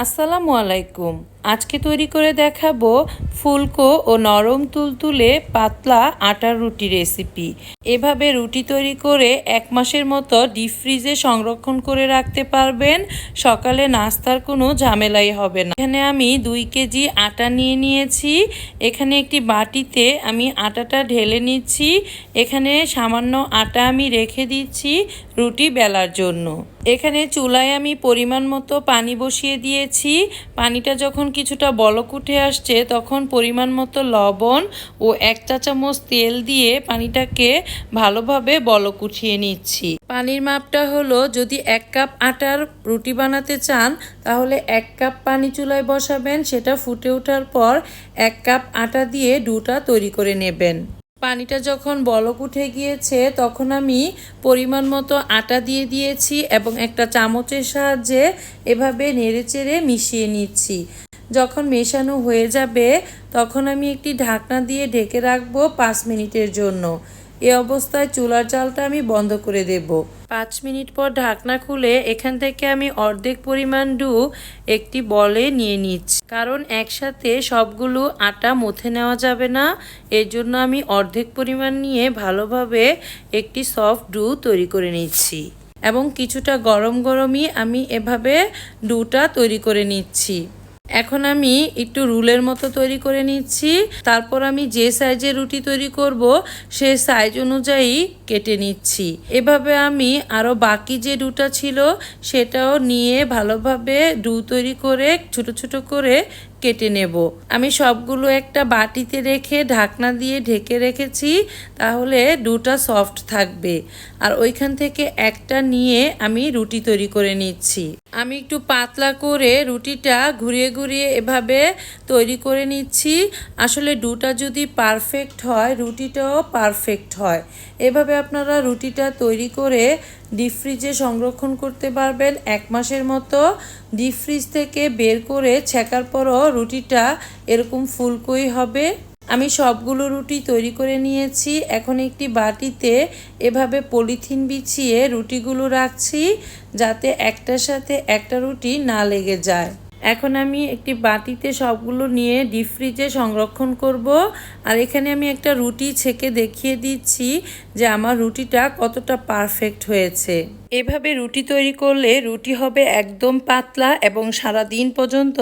আসসালামু আলাইকুম। আজকে তৈরি করে দেখাবো ফুলকো ও নরম তুলতুলে পাতলা আটার রুটি রেসিপি। এভাবে রুটি তৈরি করে এক মাসের মতো ডিপ ফ্রিজে সংরক্ষণ করে রাখতে পারবেন। সকালে নাস্তার কোনো ঝামেলাই হবে না। এখানে আমি দুই কেজি আটা নিয়ে নিয়েছি। এখানে একটি বাটিতে আমি আটাটা ঢেলে নিচ্ছি। এখানে সামান্য আটা আমি রেখে দিচ্ছি রুটি বেলার জন্য। এখানে চুলায় আমি পরিমাণ মতো পানি বসিয়ে দিয়েছি। পানিটা যখন কিছুটা বলক উঠে আসছে, তখন পরিমাণ মতো লবণ ও এক চা চামচ তেল দিয়ে পানিটাকে ভালোভাবে বলক উঠিয়ে নিচ্ছি। পানির মাপটা হলো, যদি এক কাপ আটার রুটি বানাতে চান, তাহলে এক কাপ পানি চুলায় বসাবেন, সেটা ফুটে ওঠার পর এক কাপ আটা দিয়ে ডুটা তৈরি করে নেবেন। পানিটা যখন বলক উঠে গিয়েছে, তখন আমি পরিমাণ মতো আটা দিয়ে দিয়েছি এবং একটা চামচের সাহায্যে এভাবে নেড়েচেড়ে মিশিয়ে নিচ্ছি। যখন মেশানো হয়ে যাবে, তখন আমি একটি ঢাকনা দিয়ে ঢেকে রাখব পাঁচ মিনিটের জন্য। এ অবস্থায় চুলার জালটা আমি বন্ধ করে দেব। পাঁচ মিনিট পর ঢাকনা খুলে এখান থেকে আমি অর্ধেক পরিমাণ ডু একটি বলে নিয়ে নিচ্ছি। কারণ একসাথে সবগুলো আটা মথে নেওয়া যাবে না। এর জন্য আমি অর্ধেক পরিমাণ নিয়ে ভালোভাবে একটি সফট ডু তৈরি করে নিচ্ছি। এবং কিছুটা গরম গরমই আমি এভাবে ডুটা তৈরি করে নিচ্ছি। এখন আমি একটু রুলের মতো তৈরি করে নিচ্ছি। তারপর আমি যে সাইজের রুটি তৈরি করব, সে সাইজ অনুযায়ী কেটে নিচ্ছি। এভাবে আমি আরও বাকি যে ডুটা ছিল, সেটাও নিয়ে ভালোভাবে ডু তৈরি করে, ছোট ছোট করে কেটে নেব। আমি সবগুলো একটা বাটিতে রেখে ঢাকনা দিয়ে ঢেকে রেখেছি, তাহলে ডুটা সফট থাকবে। আর ওইখান থেকে একটা নিয়ে আমি রুটি তৈরি করে নিচ্ছি। আমি একটু পাতলা করে রুটিটা ঘুরিয়ে ঘুরিয়ে এভাবে তৈরি করে নিচ্ছি। আসলে ডুটা যদি পারফেক্ট হয়, রুটিটাও পারফেক্ট হয়। এভাবে আপনারা রুটিটা তৈরি করে ডিপ ফ্রিজে সংরক্ষণ করতে পারবেন। এক মাসের মতো ডিপ ফ্রিজ থেকে বের করে ছেঁকার পরও রুটিটা এরকম ফুলকই হবে। আমি সবগুলো রুটি তৈরি করে নিয়েছি। এখন একটি বাটিতে এভাবে পলিথিন বিছিয়ে রুটিগুলো রাখছি যাতে একটার সাথে একটা রুটি না লেগে যায়। এখন আমি একটি বাটিতে সবগুলো নিয়ে ডিপ ফ্রিজে সংরক্ষণ করব। আর এখানে আমি একটা রুটি ছেঁকে দেখিয়ে দিচ্ছি যে আমার রুটিটা কতটা পারফেক্ট হয়েছে। এভাবে রুটি তৈরি করলে রুটি হবে একদম পাতলা এবং সারা দিন পর্যন্ত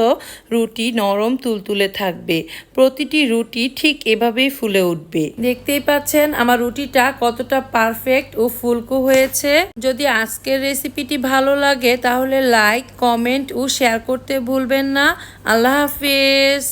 রুটি নরম তুলতুলে থাকবে। প্রতিটি রুটি ঠিক এভাবেই ফুলে উঠবে। দেখতেই পাচ্ছেন আমার রুটিটা কতটা পারফেক্ট ও ফুলকো হয়েছে। যদি আজকের রেসিপিটি ভালো লাগে তাহলে লাইক কমেন্ট ও শেয়ার করতে ভুলবেন না। আল্লাহ হাফিজ।